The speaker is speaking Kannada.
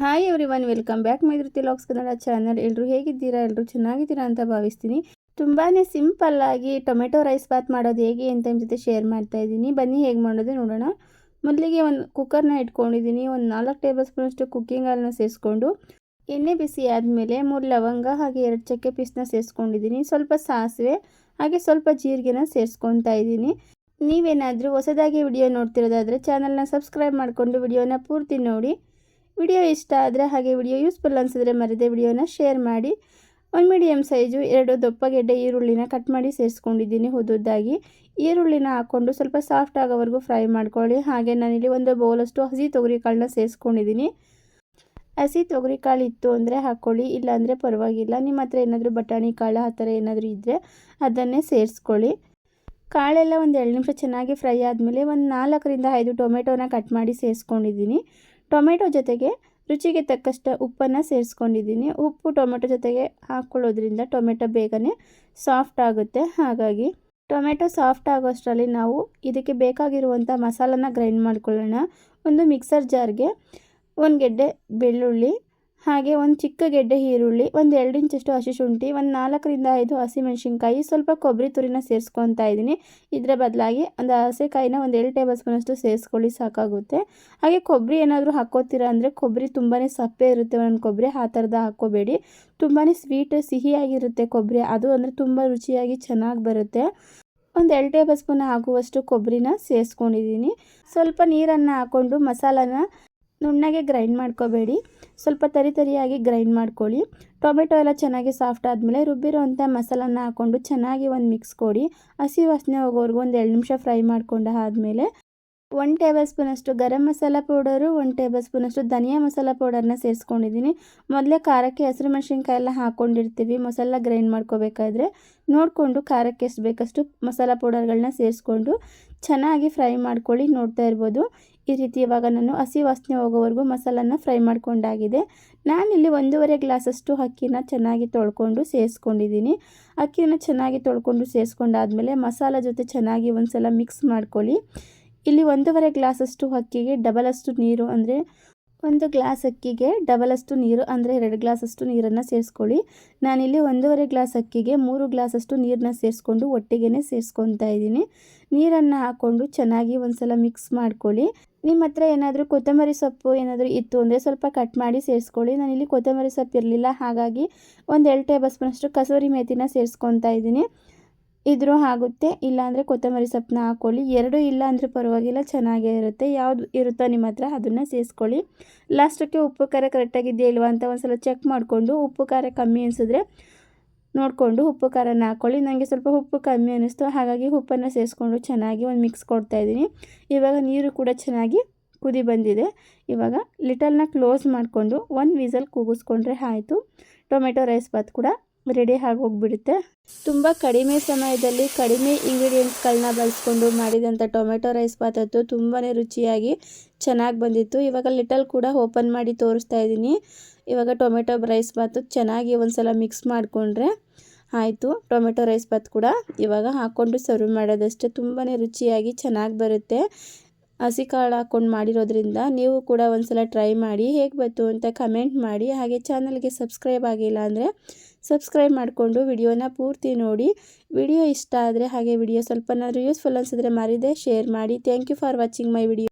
Hi everyone welcome back ಮೈದೃತಿ ಲಾಕ್ಸ್ ಕನ್ನಡ ಚಾನಲ್ ಎಲ್ಲರೂ ಹೇಗಿದ್ದೀರಾ? ಎಲ್ಲರೂ ಚೆನ್ನಾಗಿದ್ದೀರಾ ಅಂತ ಭಾವಿಸ್ತೀನಿ. ತುಂಬಾ ಸಿಂಪಲ್ ಆಗಿ ಟೊಮೆಟೊ ರೈಸ್ ಬಾತ್ ಮಾಡೋದು ಹೇಗೆ ಅಂತ ನಿಮ್ಮ ಜೊತೆ ಶೇರ್ ಮಾಡ್ತಾ ಇದ್ದೀನಿ. ಬನ್ನಿ, ಹೇಗೆ ಮಾಡೋದು ನೋಡೋಣ. ಮೊದಲಿಗೆ ಒಂದು ಕುಕ್ಕರ್ನ ಇಟ್ಕೊಂಡಿದ್ದೀನಿ. ಒಂದು ನಾಲ್ಕು ಟೇಬಲ್ ಸ್ಪೂನಷ್ಟು ಕುಕ್ಕಿಂಗ್ ಆಯಿಲ್ನ ಸೇರಿಸ್ಕೊಂಡು ಎಣ್ಣೆ ಬಿಸಿ ಆದಮೇಲೆ ಮೂರು ಲವಂಗ ಹಾಗೆ ಎರಡು ಚಕ್ಕೆ ಪೀಸ್ನ ಸೇರಿಸ್ಕೊಂಡಿದ್ದೀನಿ ಸ್ವಲ್ಪ ಸಾಸಿವೆ ಹಾಗೆ ಸ್ವಲ್ಪ ಜೀರಿಗೆನ ಸೇರಿಸ್ಕೊತಾ ಇದ್ದೀನಿ. ನೀವೇನಾದರೂ ಹೊಸದಾಗಿ ವಿಡಿಯೋ ನೋಡ್ತಿರೋದಾದರೆ ಚಾನಲ್ನ ಸಬ್ಸ್ಕ್ರೈಬ್ ಮಾಡಿಕೊಂಡು ವಿಡಿಯೋನ ಪೂರ್ತಿ ನೋಡಿ. ವಿಡಿಯೋ ಇಷ್ಟ ಆದರೆ ಹಾಗೆ ವಿಡಿಯೋ ಯೂಸ್ಫುಲ್ ಅನಿಸಿದ್ರೆ ಮರದೇ ವಿಡಿಯೋನ ಶೇರ್ ಮಾಡಿ. ಒಂದು ಮೀಡಿಯಮ್ ಸೈಜು ಎರಡು ದಪ್ಪ ಗೆಡ್ಡೆ ಈರುಳ್ಳಿನ ಕಟ್ ಮಾಡಿ ಸೇರಿಸ್ಕೊಂಡಿದ್ದೀನಿ ಹುದುದ್ದಾಗಿ. ಈರುಳ್ಳಿನ ಹಾಕ್ಕೊಂಡು ಸ್ವಲ್ಪ ಸಾಫ್ಟ್ ಆಗೋವರೆಗೂ ಫ್ರೈ ಮಾಡ್ಕೊಳ್ಳಿ. ಹಾಗೆ ನಾನಿಲ್ಲಿ ಒಂದು ಬೌಲಷ್ಟು ಹಸಿ ತೊಗರಿಕಾಳನ್ನ ಸೇರಿಸ್ಕೊಂಡಿದ್ದೀನಿ. ಹಸಿ ತೊಗರಿಕಾಳು ಇತ್ತು ಅಂದರೆ ಹಾಕ್ಕೊಳ್ಳಿ ಇಲ್ಲಾಂದರೆ ಪರವಾಗಿಲ್ಲ. ನಿಮ್ಮ ಹತ್ರ ಏನಾದರೂ ಬಟಾಣಿ ಕಾಳು ಆ ಥರ ಏನಾದರೂ ಇದ್ದರೆ ಅದನ್ನೇ ಸೇರಿಸ್ಕೊಳ್ಳಿ. ಕಾಳೆಲ್ಲ ಒಂದು ಎರಡು ನಿಮಿಷ ಚೆನ್ನಾಗಿ ಫ್ರೈ ಆದಮೇಲೆ ಒಂದು ನಾಲ್ಕರಿಂದ ಐದು ಟೊಮೆಟೊನ ಕಟ್ ಮಾಡಿ ಸೇರಿಸ್ಕೊಂಡಿದ್ದೀನಿ. ಟೊಮೆಟೊ ಜೊತೆಗೆ ರುಚಿಗೆ ತಕ್ಕಷ್ಟು ಉಪ್ಪನ್ನು ಸೇರಿಸ್ಕೊಂಡಿದ್ದೀನಿ. ಉಪ್ಪು ಟೊಮೆಟೊ ಜೊತೆಗೆ ಹಾಕ್ಕೊಳ್ಳೋದ್ರಿಂದ ಟೊಮೆಟೊ ಬೇಗನೆ ಸಾಫ್ಟ್ ಆಗುತ್ತೆ. ಹಾಗಾಗಿ ಟೊಮೆಟೊ ಸಾಫ್ಟ್ ಆಗೋಷ್ಟರಲ್ಲಿ ನಾವು ಇದಕ್ಕೆ ಬೇಕಾಗಿರುವಂಥ ಮಸಾಲನ ಗ್ರೈಂಡ್ ಮಾಡ್ಕೊಳ್ಳೋಣ. ಒಂದು ಮಿಕ್ಸರ್ ಜಾರ್ಗೆ ಒಂದು ಗೆಡ್ಡೆ ಬೆಳ್ಳುಳ್ಳಿ ಹಾಗೆ ಒಂದು ಚಿಕ್ಕ ಗೆಡ್ಡೆ ಈರುಳ್ಳಿ, ಒಂದು ಎರಡು ಇಂಚಷ್ಟು ಹಸಿ ಶುಂಠಿ, ಒಂದು ನಾಲ್ಕರಿಂದ ಐದು ಹಸಿಮೆಣಸಿನ್ಕಾಯಿ ಸ್ವಲ್ಪ ಕೊಬ್ಬರಿ ತುರಿನ ಸೇರಿಸ್ಕೊತಾ ಇದ್ದೀನಿ. ಇದರ ಬದಲಾಗಿ ಒಂದು ಹಸೆಕಾಯಿನ ಒಂದು ಎರಡು ಟೇಬಲ್ ಸ್ಪೂನಷ್ಟು ಸೇರಿಸ್ಕೊಳ್ಳಿ, ಸಾಕಾಗುತ್ತೆ. ಹಾಗೆ ಕೊಬ್ಬರಿ ಏನಾದರೂ ಹಾಕೋತೀರಾ ಅಂದರೆ ಕೊಬ್ಬರಿ ತುಂಬಾ ಸಪ್ಪೆ ಇರುತ್ತೆ ಒಂದೊಂದು ಕೊಬ್ಬರಿ ಆ ಥರದ ಹಾಕ್ಕೋಬೇಡಿ. ತುಂಬಾ ಸ್ವೀಟ್, ಸಿಹಿಯಾಗಿರುತ್ತೆ ಕೊಬ್ಬರಿ, ಅದು ಅಂದರೆ ತುಂಬ ರುಚಿಯಾಗಿ ಚೆನ್ನಾಗಿ ಬರುತ್ತೆ. ಒಂದು ಎರಡು ಟೇಬಲ್ ಸ್ಪೂನ್ ಆಗುವಷ್ಟು ಕೊಬ್ಬರಿನ ಸೇರಿಸ್ಕೊಂಡಿದ್ದೀನಿ. ಸ್ವಲ್ಪ ನೀರನ್ನು ಹಾಕ್ಕೊಂಡು ಮಸಾಲಾನ ನುಣ್ಣಗೆ ಗ್ರೈಂಡ್ ಮಾಡ್ಕೋಬೇಡಿ. ಸ್ವಲ್ಪ ತರಿ ತರಿಯಾಗಿ ಗ್ರೈಂಡ್ ಮಾಡ್ಕೊಳ್ಳಿ. ಟೊಮೆಟೊ ಎಲ್ಲ ಚೆನ್ನಾಗಿ ಸಾಫ್ಟ್ ಆದಮೇಲೆ ರುಬ್ಬಿರೋವಂಥ ಮಸಾಲನ್ನ ಹಾಕ್ಕೊಂಡು ಚೆನ್ನಾಗಿ ಒಂದು ಮಿಕ್ಸ್ ಕೊಡಿ. ಹಸಿ ವಾಸನೆ ಹೋಗೋವರೆಗೂ ಒಂದು ಎರಡು ನಿಮಿಷ ಫ್ರೈ ಮಾಡ್ಕೊಂಡು ಆದಮೇಲೆ ಒನ್ ಟೇಬಲ್ ಸ್ಪೂನಷ್ಟು garam masala powder one table ಸ್ಪೂನಷ್ಟು ಧನಿಯಾ ಮಸಾಲ ಪೌಡರ್ನ ಸೇರಿಸ್ಕೊಂಡಿದ್ದೀನಿ. ಮೊದಲೇ ಖಾರಕ್ಕೆ ಹಸಿರು ಮೆಣಸಿನ್ಕಾಯಿ ಎಲ್ಲ ಹಾಕ್ಕೊಂಡಿರ್ತೀವಿ ಮಸಾಲ ಗ್ರೈಂಡ್ ಮಾಡ್ಕೋಬೇಕಾದ್ರೆ. ನೋಡಿಕೊಂಡು ಖಾರಕ್ಕೆ ಎಷ್ಟು ಬೇಕಷ್ಟು ಮಸಾಲ ಪೌಡರ್ಗಳನ್ನ ಸೇರಿಸ್ಕೊಂಡು ಚೆನ್ನಾಗಿ ಫ್ರೈ ಮಾಡ್ಕೊಳ್ಳಿ ನೋಡ್ತಾ ಇರ್ಬೋದು. ಈ ರೀತಿ ಇವಾಗ ನಾನು ಹಸಿ ವಾಸನೆ ಹೋಗೋವರೆಗೂ ಮಸಾಲನ ಫ್ರೈ ಮಾಡ್ಕೊಂಡಾಗಿದೆ. ನಾನಿಲ್ಲಿ ಒಂದೂವರೆ ಗ್ಲಾಸಷ್ಟು ಅಕ್ಕಿನ ಚೆನ್ನಾಗಿ ತೊಳ್ಕೊಂಡು ಸೇರಿಸ್ಕೊಂಡಿದ್ದೀನಿ ಅಕ್ಕಿನ ಚೆನ್ನಾಗಿ ತೊಳ್ಕೊಂಡು ಸೇರಿಸ್ಕೊಂಡಾದ್ಮೇಲೆ ಮಸಾಲ ಜೊತೆ ಚೆನ್ನಾಗಿ ಒಂದು ಸಲ ಮಿಕ್ಸ್ ಮಾಡ್ಕೊಳ್ಳಿ. ಇಲ್ಲಿ ಒಂದೂವರೆ ಗ್ಲಾಸಷ್ಟು ಅಕ್ಕಿಗೆ ಡಬಲಷ್ಟು ನೀರು ಅಂದರೆ ಒಂದು ಗ್ಲಾಸ್ ಅಕ್ಕಿಗೆ ಡಬಲಷ್ಟು ನೀರು ಅಂದರೆ ಎರಡು ಗ್ಲಾಸಷ್ಟು ನೀರನ್ನು ಸೇರಿಸ್ಕೊಳ್ಳಿ. ನಾನಿಲ್ಲಿ ಒಂದೂವರೆ ಗ್ಲಾಸ್ ಅಕ್ಕಿಗೆ ಮೂರು ಗ್ಲಾಸಷ್ಟು ನೀರನ್ನ ಸೇರಿಸ್ಕೊಂಡು ಒಟ್ಟಿಗೆ ಸೇರಿಸ್ಕೊತಾ ಇದ್ದೀನಿ. ನೀರನ್ನು ಹಾಕ್ಕೊಂಡು ಚೆನ್ನಾಗಿ ಒಂದು ಸಲ ಮಿಕ್ಸ್ ಮಾಡ್ಕೊಳ್ಳಿ. ನಿಮ್ಮ ಹತ್ರ ಏನಾದರೂ ಕೊತ್ತಂಬರಿ ಸೊಪ್ಪು ಏನಾದರೂ ಇತ್ತು ಅಂದರೆ ಸ್ವಲ್ಪ ಕಟ್ ಮಾಡಿ ಸೇರಿಸ್ಕೊಳ್ಳಿ. ನಾನಿಲ್ಲಿ ಕೊತ್ತಂಬರಿ ಸೊಪ್ಪು ಇರಲಿಲ್ಲ, ಹಾಗಾಗಿ ಒಂದು ಎರಡು ಟೇಬಲ್ ಸ್ಪೂನಷ್ಟು ಕಸೂರಿ ಮೇಥಿನ ಸೇರಿಸ್ಕೊತಾ ಇದ್ದೀನಿ. ಇದ್ರೂ ಆಗುತ್ತೆ ಇಲ್ಲಾಂದರೆ ಕೊತ್ತಂಬರಿ ಸೊಪ್ಪನ್ನ ಹಾಕ್ಕೊಳ್ಳಿ ಎರಡೂ ಇಲ್ಲ ಅಂದರೆ ಪರವಾಗಿಲ್ಲ, ಚೆನ್ನಾಗೇ ಇರುತ್ತೆ. ಯಾವುದು ಇರುತ್ತೋ ನಿಮ್ಮ ಹತ್ರ ಅದನ್ನು ಸೇರಿಸ್ಕೊಳ್ಳಿ. ಲಾಸ್ಟಕ್ಕೆ ಉಪ್ಪು ಖಾರ ಕರೆಕ್ಟಾಗಿದೆಯಾ ಇಲ್ವಾ ಅಂತ ಒಂದು ಸಲ ಚೆಕ್ ಮಾಡಿಕೊಂಡು, ಉಪ್ಪು ಖಾರ ಕಮ್ಮಿ ಅನಿಸಿದ್ರೆ ನೋಡಿಕೊಂಡು ಉಪ್ಪು ಖಾರನ ಹಾಕ್ಕೊಳ್ಳಿ ನನಗೆ ಸ್ವಲ್ಪ ಉಪ್ಪು ಕಮ್ಮಿ ಅನ್ನಿಸ್ತು ಹಾಗಾಗಿ ಉಪ್ಪನ್ನು ಸೇರಿಸ್ಕೊಂಡು ಚೆನ್ನಾಗಿ ಒಂದು ಮಿಕ್ಸ್ ಕೊಡ್ತಾಯಿದ್ದೀನಿ ಇವಾಗ ನೀರು ಕೂಡ ಚೆನ್ನಾಗಿ ಕುದಿ ಬಂದಿದೆ. ಇವಾಗ ಲಿಟಲ್ನ ಕ್ಲೋಸ್ ಮಾಡಿಕೊಂಡು ಒಂದು ವಿಸಲ್ ಕೂಗಿಸ್ಕೊಂಡ್ರೆ ಆಯಿತು. ಟೊಮೆಟೊ ರೈಸ್ ಬಾತ್ ಕೂಡ ರೆಡಿ ಆಗೋಗ್ಬಿಡುತ್ತೆ. ತುಂಬ ಕಡಿಮೆ ಸಮಯದಲ್ಲಿ ಕಡಿಮೆ ಇಂಗ್ರೀಡಿಯೆಂಟ್ಸ್ಗಳನ್ನ ಬಳಸ್ಕೊಂಡು ಮಾಡಿದಂಥ ಟೊಮೆಟೊ ರೈಸ್ ಬಾತದ್ದು ತುಂಬಾ ರುಚಿಯಾಗಿ ಚೆನ್ನಾಗಿ ಬಂದಿತ್ತು. ಇವಾಗ ಲಿಟಲ್ ಕೂಡ ಓಪನ್ ಮಾಡಿ ತೋರಿಸ್ತಾ ಇದ್ದೀನಿ. ಇವಾಗ ಟೊಮೆಟೊ ರೈಸ್ ಬಾತು ಚೆನ್ನಾಗಿ ಒಂದು ಸಲ ಮಿಕ್ಸ್ ಮಾಡಿಕೊಂಡ್ರೆ ಆಯಿತು. ಟೊಮೆಟೊ ರೈಸ್ ಬಾತ್ ಕೂಡ ಇವಾಗ ಹಾಕ್ಕೊಂಡು ಸರ್ವ್ ಮಾಡೋದಷ್ಟೇ. ತುಂಬಾ ರುಚಿಯಾಗಿ ಚೆನ್ನಾಗಿ ಬರುತ್ತೆ. ಹಸಿ ಕಾಳು ಹಾಕ್ಕೊಂಡು ಮಾಡಿರೋದ್ರಿಂದ ನೀವು ಕೂಡ ಒಂದ್ಸಲ ಟ್ರೈ ಮಾಡಿ ಹೇಗೆ ಬಂತು ಅಂತ ಕಮೆಂಟ್ ಮಾಡಿ. ಹಾಗೆ ಚಾನಲ್ಗೆ ಸಬ್ಸ್ಕ್ರೈಬ್ ಆಗಿಲ್ಲ ಅಂದರೆ ಸಬ್ಸ್ಕ್ರೈಬ್ ಮಾಡಿಕೊಂಡು ವಿಡಿಯೋನ ಪೂರ್ತಿ ನೋಡಿ. ವಿಡಿಯೋ ಇಷ್ಟ ಆದರೆ ಹಾಗೆ ವಿಡಿಯೋ ಸ್ವಲ್ಪನಾದರೂ ಯೂಸ್ಫುಲ್ ಅನಿಸಿದ್ರೆ ಮಾರಿದೆ ಶೇರ್ ಮಾಡಿ. Thank you for watching my video